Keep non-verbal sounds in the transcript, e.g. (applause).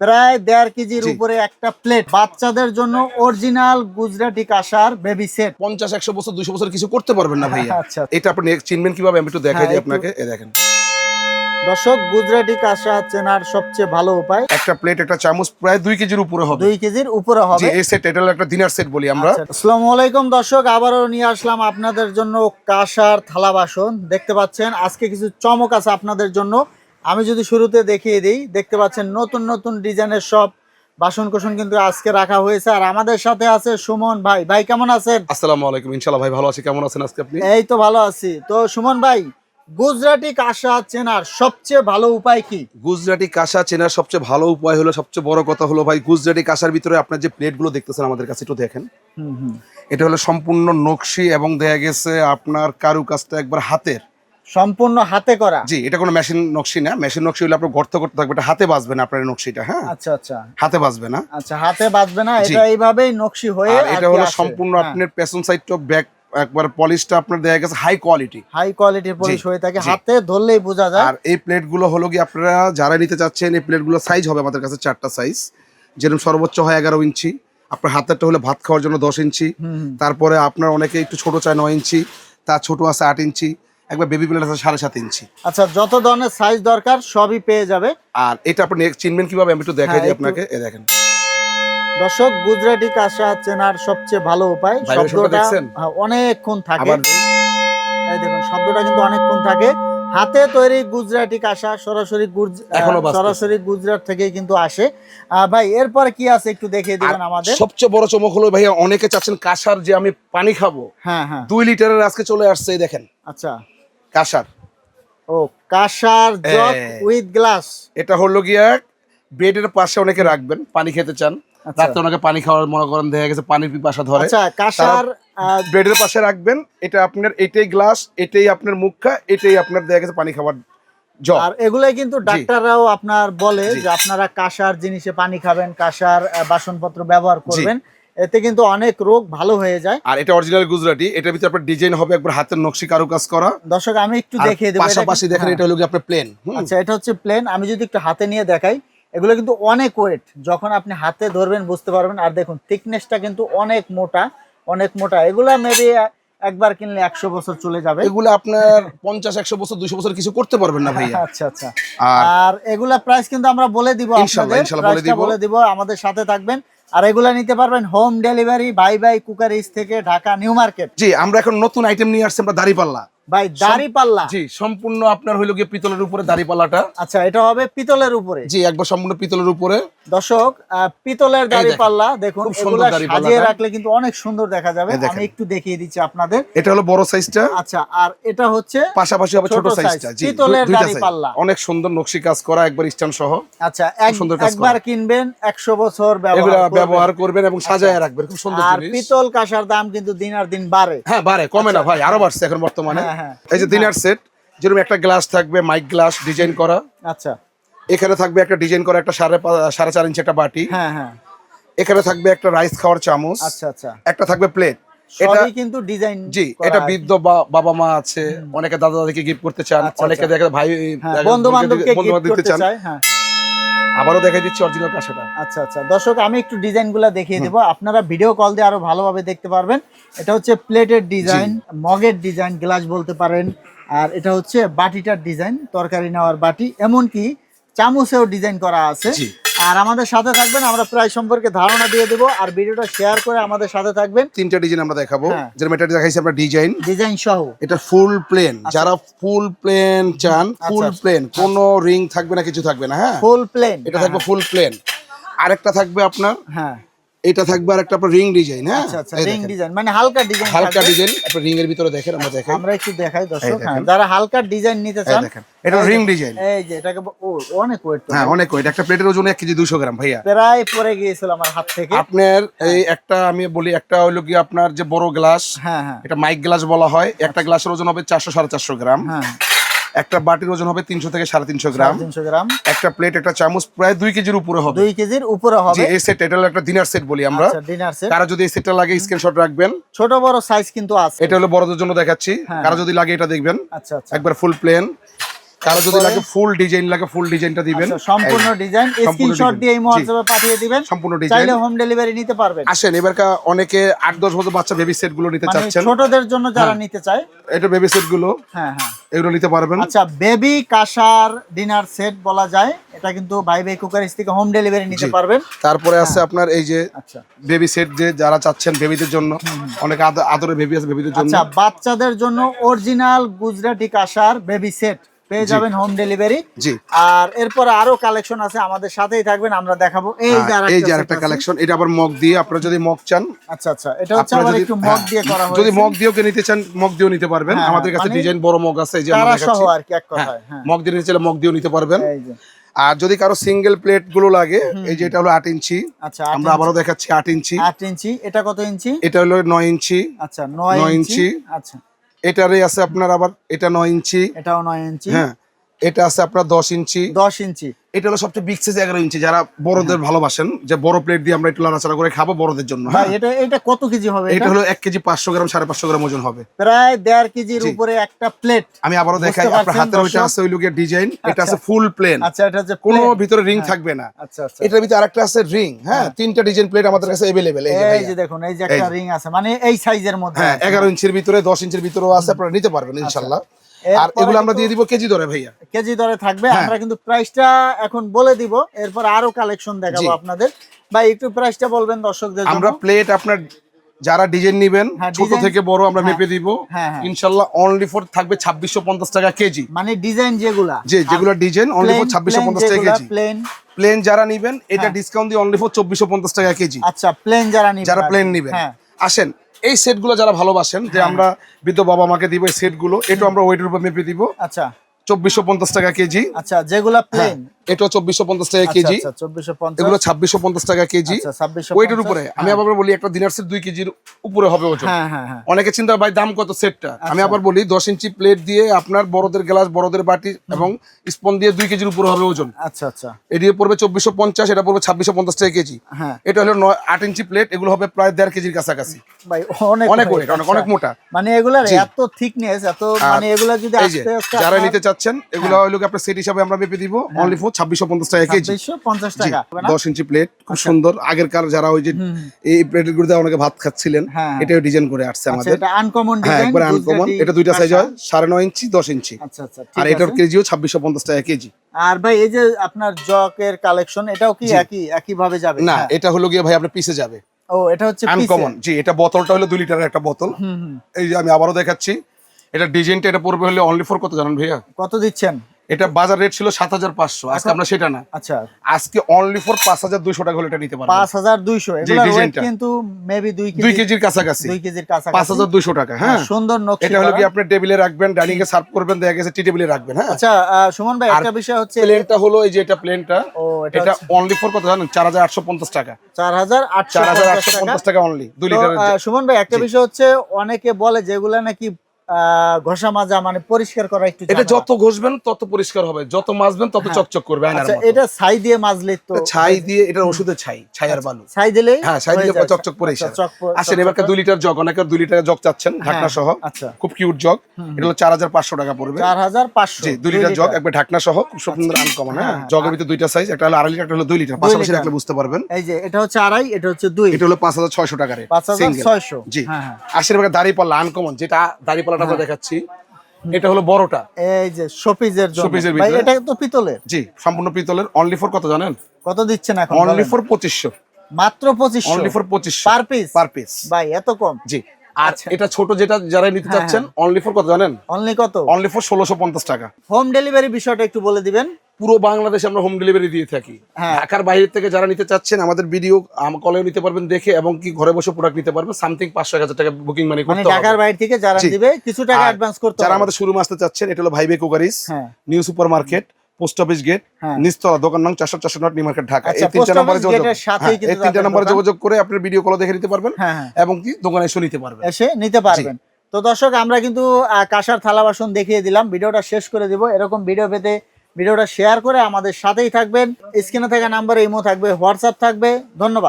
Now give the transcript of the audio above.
প্রায় দেড় কেজির উপরে একটা প্লেট বাচ্চাদের জন্য অরিজিনাল গুজরাটি কাঁসার বেবি সেট পঞ্চাশ একশো বছর দুশো বছর কিছু করতে পারবেন না ভাইয়া। (laughs) আচ্ছা। এটা আপনি চিনবেন কীভাবে? আমি একটু দেখাই হ্যাঁ, দিই আপনাকে। এ দেখেন। দর্শক গুজরাটি কাঁসা চেনার সবচেয়ে ভালো উপায়? একটা প্লেট একটা চামচ প্রায় দুই কেজির উপরে হবে। দুই কেজির উপরে হবে। এই সেট এটা একটা ডিনার সেট বলি আমরা। আচ্ছা, আসসালামু আলাইকুম দর্শক আবারও নিয়ে আসলাম আপনাদের জন্য কাঁসার থালা বাসন। দেখতে পাচ্ছেন আজকে কিছু চমক আছে আপনাদের জন্য। আমি যদি শুরুতে দেখিয়ে দিই দেখতে পাচ্ছেন নতুন নতুন ডিজাইনের সব বাসন কোসন কিন্তু আজকে রাখা হয়েছে। আর আমাদের সাথে আছে সুমন ভাই। ভাই কেমন আছেন? আসসালামু আলাইকুম। ইনশাল্লাহ ভাই ভালো আছি। কেমন আছেন আজকে আপনি? এই তো ভালো আছি। তো সুমন ভাই গুজরাটি কাঁসা চেনার সবচেয়ে ভালো উপায় কি? গুজরাটি কাঁসা চেনার সবচেয়ে ভালো উপায় হলো সবচেয়ে বড় কথা হলো ভাই গুজরাটি কাঁসার ভিতরে আপনার যে প্লেটগুলো দেখতেছেন আমাদের কাছে একটু দেখেন। হুম হুম। এটা হলো সম্পূর্ণ নকশি এবং দেখা গেছে আপনার কারু কাজটা একবার হাতের। সম্পূর্ণ হাতে করা? জি এটা কোনো মেশিন নকশি না। মেশিন নকশি হলে আপনার গর্ত করতে থাকবে এটা হাতে বাজবে না আপনার নকশিটা হ্যাঁ? আচ্ছা আচ্ছা। হাতে বাজবে না। আচ্ছা হাতে বাজবে না এটা এইভাবেই নকশি হয়ে আর এটা হলো সম্পূর্ণ আপনার পেছন সাইডটা ব্যাক একবার পলিশটা আপনার দেখা গেছে হাই কোয়ালিটি হাই কোয়ালিটির পলিশ হয়ে থাকে। হাতে ধরলেই বোঝা যায়। আর এই প্লেটগুলো হলো কি আপনারা যারা নিতে চাচ্ছেন এই প্লেটগুলো সাইজ হবে আমাদের কাছে চারটা সাইজ যেরকম সর্বোচ্চ হয় এগারো ইঞ্চি। আপনার হাতেরটা হলে ভাত খাওয়ার জন্য দশ ইঞ্চি। তারপরে আপনার অনেকে একটু ছোট চায় নয় ইঞ্চি তার ছোট আছে আট ইঞ্চি। একবার বেবি প্লেট আছে সাড়ে সাত ইঞ্চি। আচ্ছা যত ধরনের সাইজ দরকার সবই পেয়ে যাবে। আর এটা আপনি চিনবেন কীভাবে? আমি একটু দেখাই হ্যাঁ, দিই আপনাকে। এ দেখেন। দর্শক গুজরাটি কাঁসা চেনার সবচেয়ে ভালো উপায় শব্দটা হ্যাঁ, অনেকক্ষণ থাকে। এই দেখুন শব্দটা কিন্তু অনেকক্ষণ থাকে। হাতে তৈরি গুজরাটি কাঁসা সরাসরি। সরাসরি গুজরাট থেকে কিন্তু আসে। ভাই এরপরে কি আছে একটু দেখিয়ে দিবেন আমাদের? সবচেয়ে বড় চমক হলো ভাইয়া অনেকে চাচ্ছেন কাঁসার যে আমি পানি খাব হ্যাঁ হ্যাঁ। দুই লিটারের আজকে চলে আসছে এই দেখেন। আচ্ছা। কাঁসার। ও কাঁসার জগ হ্যাঁ। With glass. এটা হলো গিয়া বেডের পাশে অনেকে রাখবেন পানি খেতে চান। আচ্ছা। রাতে অনেকে পানি খাওয়ার মনে করেন দেখা গেছে পানির পিপাসা ধরে। আচ্ছা কাঁসার বেডের পাশে রাখবেন এটা আপনার এটাই গ্লাস এটাই আপনার মুখা এটাই আপনার দেখা গেছে পানি খাবার জগ। আর এগুলাই কিন্তু ডাক্তাররাও আপনার বলে যে আপনারা কাঁসার জিনিসে পানি খাবেন কাঁসার বাসনপত্র ব্যবহার করবেন। এতে কিন্তু অনেক রোগ ভালো হয়ে যায়। আর এটা অরিজিনাল গুজরাটি এটার ভিতরে আপনার ডিজাইন হবে একবার হাতের নকশি কারুকাজ করা। দর্শক আমি একটু দেখিয়ে দেবো পাশাপাশি দেখেন হ্যাঁ। এটা হলো কি আপনার প্লেন আচ্ছা এটা হচ্ছে প্লেন আমি যদি একটু হাতে নিয়ে দেখাই এগুলো কিন্তু অনেক ওয়েট যখন আপনি হাতে ধরবেন বুঝতে পারবেন। আর দেখুন থিকনেসটা কিন্তু অনেক মোটা অনেক মোটা। এগুলা মেবি একবার কিনলে একশো বছর চলে যাবে। এগুলো আপনার পঞ্চাশ একশো বছর দুশো বছর কিছু করতে পারবেন না ভাইয়া। আচ্ছা আচ্ছা। আর এগুলা প্রাইস কিন্তু আমরা বলে দিব আপনাদের। বলে দিব। বলে দিব আমাদের সাথে থাকবেন। আর এগুলা নিতে পারবেন home delivery buy buy cookeries থেকে ঢাকা নিউ মার্কেট। জি আমরা এখন নতুন আইটেম নিয়ে আসছি আমরা দাড়িপাল্লা। ভাই দাড়ি পাল্লা জি সম্পূর্ণ আপনার হইল গিয়ে পিতলের উপরে দাড়িপাল্লাটা। আচ্ছা এটা হবে পিতলের উপরে। জি একবার সম্পূর্ণ পিতলের উপরে। দর্শক পিতলের দাড়ি পাল্লা দেখুন এগুলা। সাজিয়ে রাখলে কিন্তু অনেক সুন্দর দেখা যাবে। আমি একটু দেখিয়ে দিচ্ছি আপনাদের। এটা হলো বড় সাইজটা আচ্ছা আর এটা হচ্ছে পাশাপাশি হবে ছোট সাইজটা জি পিতলের। অনেক সুন্দর নকশি কাজ করা একবার স্ট্যান্ড সহ। আচ্ছা এক- সুন্দর কাজ একবার কিনবেন একশো বছর ব্যবহার করবেন। ব্যবহার করবেন এবং সাজায় রাখবেন খুব সুন্দর আর পিতল কাঁসার দাম কিন্তু দিন আর দিন বাড়ে। হ্যাঁ বাড়ে কমে না ভাই আরও বাড়ছে এখন বর্তমানে। হ্যাঁ, হ্যাঁ। এই যে দিনার সেট যেরকম একটা গ্লাস থাকবে মাইক গ্লাস ডিজাইন করা। আচ্ছা। এখানে থাকবে একটা ডিজাইন করা একটা সাড়ে সাড়ে চার ইঞ্চি একটা বাটি। হ্যাঁ হ্যাঁ। এখানে থাকবে একটা রাইস খাওয়ার চামচ। আচ্ছা আচ্ছা। একটা থাকবে প্লেট এটা কিন্তু ডিজাইন জি এটা বৃদ্ধ বা- বাবা মা আছে অনেকে দাদা দাদিকে গিফট করতে চান আচ্ছা, অনেকে আচ্ছা। দেখে ভাই বন্ধু বান্ধবকে বন্ধু বান্ধব দিতে চান। হ্যাঁ। আবারও দেখে দিচ্ছি অরিজিনাল কাঁসাটা। আচ্ছা আচ্ছা। দর্শক আমি একটু ডিজাইনগুলো দেখিয়ে দেবো। আপনারা ভিডিও কল দিয়ে আরও ভালোভাবে দেখতে পারবেন। এটা হচ্ছে প্লেটের ডিজাইন মগের ডিজাইন গ্লাস বলতে পারেন। আর এটা হচ্ছে বাটিটার ডিজাইন তরকারি নেওয়ার বাটি। এমনকি চামচেও ডিজাইন করা আছে। আর আমাদের সাথে থাকবেন আমরা প্রায় সম্পর্কে ধারণা দিয়ে দেবো আর ভিডিওটা শেয়ার করে আমাদের সাথে থাকবেন। তিনটা ডিজাইন আমরা দেখাবো। হ্যাঁ। যেরকম এটা দেখাইছি আমরা ডিজাইন ডিজাইন সহ। এটা ফুল প্লেন যারা ফুল প্লেন চান ফুল আচ্ছা। প্লেন কোনো রিং থাকবে না কিছু থাকবে না হ্যাঁ? ফুল প্লেন এটা থাকবে ফুল প্লেন আরেকটা থাকবে আপনার। হ্যাঁ। এটা থাকবে আর একটা আপনার রিং ডিজাইন হ্যাঁ? আচ্ছা আচ্ছা রিং ডিজাইন মানে হালকা ডিজাইন হালকা ডিজাইন আপনার রিং এর ভিতরে দেখেন আমরা দেখাই। আমরা একটু দেখাই দর্শক হ্যাঁ যারা হালকা ডিজাইন নিতে চান এটা রিং ডিজাইন এই যে এটাকে ও অনেক ওয়েট হ্যাঁ অনেক ওয়েট একটা প্লেটের ওজন এক কেজি দুশো গ্রাম ভাইয়া। প্রায় পড়ে গিয়েছিল আমার হাত থেকে। আপনার এই একটা আমি বলি একটা হলো কি আপনার যে বড় গ্লাস হ্যাঁ হ্যাঁ। এটা মাইক গ্লাস বলা হয় একটা গ্লাসের ওজন হবে চারশো সাড়ে চারশো গ্রাম। হ্যাঁ। একটা বাটির ওজন হবে তিনশো থেকে সাড়ে তিনশো গ্রাম। তিনশো গ্রাম। একটা প্লেট একটা চামচ প্রায় দুই কেজির উপরে হবে। দুই কেজির উপরে হবে। এই সেট এটা একটা ডিনার সেট বলি আমরা। ডিনার সেট কারও যদি এই সেটটা লাগে স্ক্রিনশট রাখবেন। ছোট বড় সাইজ কিন্তু আছে। এটা হলো বড়দের জন্য দেখাচ্ছি। তারা কারও যদি লাগে এটা দেখবেন। আচ্ছা আচ্ছা। একবার ফুল প্লেন কারও যদি লাগে ফুল ডিজাইন লাগে ফুল ডিজাইনটা দিবেন। আচ্ছা, সম্পূর্ণ ডিজাইন স্ক্রিনশট দিয়ে এই। হোয়াটসঅ্যাপে পাঠিয়ে দিবেন। সম্পূর্ণ ডিজাইন চাইলে হোম ডেলিভারি নিতে পারবেন। আসেন এবারকা অনেকে আট দশ বছর বাচ্চা বেবি সেটগুলো নিতে মানে চাচ্ছেন। ছোটদের জন্য যারা হ্যাঁ। নিতে চায়। এটা বেবি সেটগুলো হ্যাঁ হ্যাঁ। এগুলো নিতে পারবেন। আচ্ছা বেবি কাসার ডিনার সেট বলা যায়। এটা কিন্তু ভাই ভাই কুকারিস থেকে হোম ডেলিভারি নিতে পারবেন। তারপরে আছে আপনার এই যে আচ্ছা। বেবি সেট যে যারা চাচ্ছেন বেবিদের জন্য অনেক আদ- আদরের বেবি আছে বেবিদের জন্য। আচ্ছা বাচ্চাদের জন্য অরিজিনাল গুজরাটি কাসার বেবি সেট পেয়ে যাবেন হোম ডেলিভারি জি। আর এরপর আরও কালেকশন আছে আমাদের সাথেই থাকবেন আমরা দেখাবো। এই যে হ্যাঁ, এই যে আরেকটা কালেকশন এটা আবার মগ দিয়ে আপনারা যদি মগ চান আচ্ছা আচ্ছা এটা হচ্ছে আবার একটু মগ হ্যাঁ, দিয়ে করা যদি মগ দিয়েও নিতে চান মগ দিয়েও নিতে পারবেন। হ্যাঁ, আমাদের কাছে মানে ডিজাইন বড় মগ আছে এই যে আমরা দেখাচ্ছি। আর কি এক কথায় হ্যাঁ মগ দিয়ে নিতে চাইলে মগ দিয়েও নিতে পারবেন। এই যে। আর যদি কারও সিঙ্গেল প্লেটগুলো লাগে এই যে এটা হলো আট ইঞ্চি আচ্ছা আমরা আবারও দেখাচ্ছি আট ইঞ্চি। আট ইঞ্চি এটা কত ইঞ্চি? এটা হলো নয় ইঞ্চি। আচ্ছা নয় ইঞ্চি। আচ্ছা। এটারই আছে আপনার আবার এটা নয় ইঞ্চি। এটাও নয় ইঞ্চি। হ্যাঁ এটা আছে আপনার দশ ইঞ্চি। দশ ইঞ্চি। এটা হলো সবচেয়ে বিগ সাইজ এগারো ইঞ্চি। যারা বড়দের ভালোবাসেন যে বড় প্লেট দিয়ে আমরা একটু নাড়াচাড়া করে খাব বড়দের জন্য হ্যাঁ। এটা এটা কত কেজি হবে এটা? হলো এক কেজি পাঁচশো গ্রাম সাড়ে পাঁচশো গ্রাম ওজন হবে। প্রায় দেড় কেজির উপরে একটা প্লেট আমি আবারও দেখাই আপনার হাতের ওইটা আছে ওই লুকের ডিজাইন এটা আছে আচ্ছা। ফুল প্লেন আচ্ছা এটা হচ্ছে কোনো ভিতরে রিং হ্যাঁ। থাকবে না। আচ্ছা আচ্ছা। এটার ভিতরে আরেকটা আছে রিং হ্যাঁ। তিনটা ডিজাইন প্লেট আমাদের কাছে অ্যাভেলেবেল এই যে এই যে দেখুন এই যে একটা রিং আছে মানে এই সাইজের মধ্যে হ্যাঁ এগারো ইঞ্চির ভিতরে দশ ইঞ্চির ভিতরেও আছে আপনারা নিতে পারবেন ইনশাল্লাহ। আর এগুলো আমরা দিয়ে দিব কেজি ধরে ভাইয়া। কেজি দরে থাকবে। হ্যাঁ। আমরা কিন্তু প্রাইসটা এখন বলে দিব এরপর আরও কালেকশন দেখাবো আপনাদের। ভাই একটু প্রাইসটা বলবেন দর্শকদের আমরা প্লেট আপনার যারা ডিজাইন নিবেন হ্যাঁ, ছোট থেকে বড় আমরা হ্যাঁ। মেপে দিব। ইনশাল্লাহ অনলি ফর থাকবে ছাব্বিশশো পঞ্চাশ টাকা কেজি। মানে ডিজাইন যেগুলা। যে যেগুলো ডিজাইন অনলি ফর ছাব্বিশশো পঞ্চাশ টাকা কেজি। প্লেন প্লেন যারা নিবেন এটা। ডিসকাউন্ট দিয়ে অনলি ফর চব্বিশশো পঞ্চাশ টাকা কেজি। আচ্ছা প্লেন যারা নিবেন যারা প্লেন নিবেন। আসেন এই সেটগুলো যারা ভালোবাসেন যে হ্যাঁ। আমরা বৃদ্ধ বাবা মাকে দিব এই সেটগুলো এটা আমরা ওয়েটের উপর মেপে দিব। আচ্ছা। চব্বিশশো পঞ্চাশ টাকা কেজি। আচ্ছা যেগুলো প্লেন এটা চব্বিশশো পঞ্চাশ টাকা কেজি। আচ্ছা চব্বিশশো পঞ্চাশ। এগুলো ছাব্বিশশো পঞ্চাশ টাকা কেজি। আচ্ছা উপরে। আমি আবার বলি একটা দিনার সেট দুই কেজির উপরে হবে ওজন। হ্যাঁ হ্যাঁ হ্যাঁ। অনেকে চিন্তা ভাই দাম কত সেটটা? আমি আচ্ছা। আবার বলি দশ ইঞ্চি প্লেট দিয়ে আপনার বড়দের গ্লাস বড়দের বাটি এবং স্পন দিয়ে দুই কেজির উপরে হবে ওজন। আচ্ছা আচ্ছা। এদিকে পড়বে চব্বিশশো পঞ্চাশ এটা পড়বে ছাব্বিশশো পঞ্চাশ টাকা কেজি। হ্যাঁ। এটা হলো নয় আট ইঞ্চি প্লেট এগুলো হবে প্রায় দেড় কেজির কাছাকাছি। অনেক অনেক ওয়েট অনেক আচ্ছা। অনেক মোটা। মানে এগুলার জি। এত থিকনেস এত মানে এগুলা যদি যারা নিতে চাচ্ছেন এগুলো হলো আপনার সেট হিসাবে আমরা মেপে দিব? অনলি ফর ছাব্বিশশো পঞ্চাশ টাকা কেজি। 2650 জি, টাকা। দশ ইঞ্চি প্লেট খুব সুন্দর। আগেরকার যারা ওই যে। এই প্লেটের গুলোতে অনেকে ভাত খাচ্ছিলেন হ্যাঁ। এটাও ডিজাইন করে আসছে আচ্ছা আমাদের। এটা আনকমন হ্যাঁ একবার আনকমন এটা দুইটা সাইজ হয় সাড়ে নয় ইঞ্চি দশ ইঞ্চি। আচ্ছা আচ্ছা আর এটার কেজিও ছাব্বিশশো পঞ্চাশ টাকা কেজি। আর ভাই এই যে আপনার জকের কালেকশন এটাও কি একই একই ভাবে যাবে? না হ্যাঁ। এটা হলো গিয়ে ভাই আপনার পিসে যাবে। ও এটা হচ্ছে আনকমন জি এটা বোতলটা হলো দুই লিটারের একটা বোতল। এই যে আমি আবারও দেখাচ্ছি। এটা ডিজাইনটা এটা পড়বে হলে অনলি ফর কত জানেন ভাইয়া? কত দিচ্ছেন? এটা বাজার রেট ছিল সাত হাজার পাঁচশো। আজকে আমরা সেটা না। আচ্ছা। আজকে অনলি ফর পাঁচ হাজার দুইশো টাকা হলে এটা নিতে পারবেন পাঁচ হাজার দুইশো। কিন্তু মেবি দুই দুই কেজির কাছাকাছি। দুই কেজির কাছাকাছি। পাঁচ হাজার দুইশো টাকা হ্যাঁ। সুন্দর নকশি এটা হলো কি আপনি টেবিলে রাখবেন ডাইনিং এ সার্ভ করবেন দেখা গেছে টি টেবিলে রাখবেন হ্যাঁ। আচ্ছা সুমন ভাই একটা বিষয় হচ্ছে প্লেনটা হলো এই যে এটা প্লেনটা ও এটা অনলি ফর কত জানেন? চার হাজার আটশো পঞ্চাশ টাকা। চার হাজার আটশো চার হাজার আটশো টাকা পঞ্চাশ টাকা অনলি দুই লিটার সুমন ভাই একটা বিষয় হচ্ছে অনেকে বলে যেগুলা নাকি ঘষা মাজা মানে পরিষ্কার করা একটু এটা যত ঘষবেন তত পরিষ্কার হবে। যত মাজবেন তত হ্যাঁ। চকচক করবে আচ্ছা এটা ছাই দিয়ে মাজলে তো ছাই দিয়ে ওষুধের ছাই ছাই আর বালু। ছাই দিলেই হ্যাঁ, ছাই দিলে চকচক পরিষ্কার। আচ্ছা, আসেন লিটার জগ অনেকের লিটার জগ চাচ্ছেন ঢাকনা সহ আচ্ছা। খুব কিউট জগ। এটা হলো চার হাজার পাঁচশো টাকা পড়বে। চার হাজার পাঁচশো জি দুই লিটার জগ একবার ঢাকনা সহ খুব সুন্দর আনকমন হ্যাঁ? হ্যাঁ, জগের ভিতরে দুইটা সাইজ একটা হলো আড়াই লিটার একটা হলো দুই লিটার পাশাপাশি। রাখলে বুঝতে পারবেন। এই যে এটা হচ্ছে আড়াই এটা হচ্ছে দুই। এটা হলো পাঁচ হাজার ছয়শো টাকার পাঁচ হাজার সিঙ্গেল ছয়শো। জি। হ্যাঁ হ্যাঁ। আশির ভাগে দাড়িপাল্লা আনকমন যেটা দাড়িপাল্লাটা আমরা দেখাচ্ছি। এটা হলো বড়টা। এই যে শোপিজের জন্য। শোপিজের ভাই এটা তো পিতলের? জি সম্পূর্ণ পিতলের। অনলি ফর কত জানেন? কত দিচ্ছেন এখন অনলি? ফর পঁচিশশো। মাত্র 2500 only for 2500 per piece per piece ভাই এত কম। জি। আর আচ্ছা। এটা ছোট যেটা যারা নিতে হ্যাঁ, চাচ্ছেন অনলি ফর কত জানেন? অনলি কত? অনলি ফর ষোলোশো পঞ্চাশ টাকা। হোম ডেলিভারি বিষয়টা একটু বলে দিবেন। পুরো বাংলাদেশে আমরা হোম ডেলিভারি দিয়ে থাকি। হ্যাঁ। ঢাকার বাইরে থেকে যারা নিতে চাচ্ছেন আমাদের ভিডিও কলেও নিতে পারবেন দেখে এবং কি ঘরে বসে প্রোডাক্ট নিতে পারবেন সামথিং পাঁচশো এক হাজার টাকা বুকিং মানে করতে ঢাকার বাইরে থেকে যারা। দিবে কিছু টাকা অ্যাডভান্স করতে যারা আমাদের শুরু আসতে চাচ্ছেন এটা হলো ভাইবে কুকারিস হ্যাঁ। New super market post office gate নিস্তলা নিচতলা দোকান নং চারশো চারশো নট মার্কেট ঢাকা। আচ্ছা, এই তিনটা নম্বরে যোগাযোগ। হ্যাঁ, এই তিনটা নম্বরে যোগাযোগ করে আপনার ভিডিও কল দেখে নিতে পারবেন হ্যাঁ হ্যাঁ। এবং কি দোকানে এসে নিতে পারবেন। এসে নিতে পারবেন। তো দর্শক আমরা কিন্তু কাঁসার থালা বাসন দেখিয়ে দিলাম। ভিডিওটা শেষ করে দিব। এরকম ভিডিও পেতে ভিডিওটা শেয়ার করে আমাদের সাথেই থাকবেন। স্ক্রিনে থাকা নাম্বারে ইমো থাকবে হোয়াটসঅ্যাপ থাকবে। ধন্যবাদ।